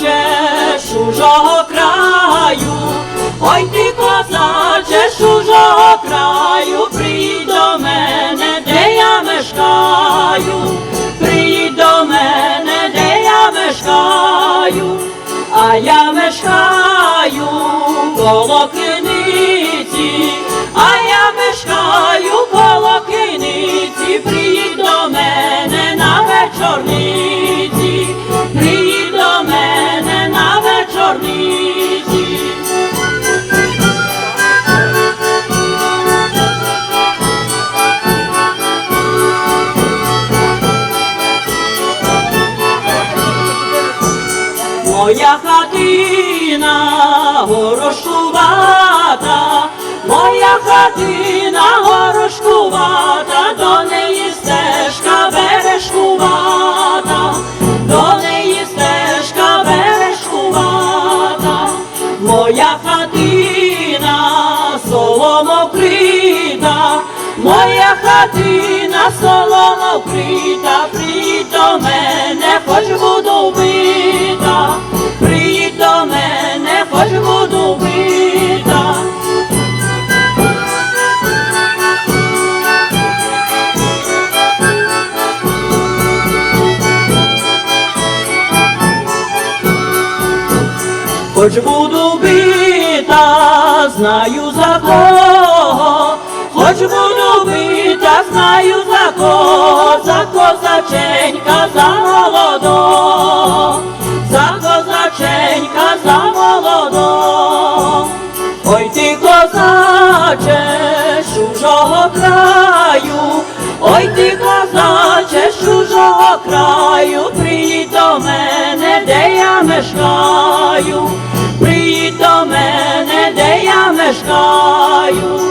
козаче, чужого краю, ой ти козаче, чужого краю, приїдь до мене, де я мешкаю, приїдь до мене, де я мешкаю, а я мешкаю коло криниці, а я мешкаю коло криниці, приїдь до мене на вечорниці, Моя хатина горошкувата, моя хатина горошкувата, до неї стежка бережкувата, до неї стежка бережкувата, моя хатина соломо вкрита, моя хатина соломо вкрита, приїдь до мене, хоч буду Хоч буду бита, знаю за кого, хоч буду бита, знаю за кого, за козаченька, за молодо, за козаченька, за молодо. Ой ти козаче, чужого краю, ой ти козаче, чужого краю, приїдь до мене, де я мешкаю, приїдь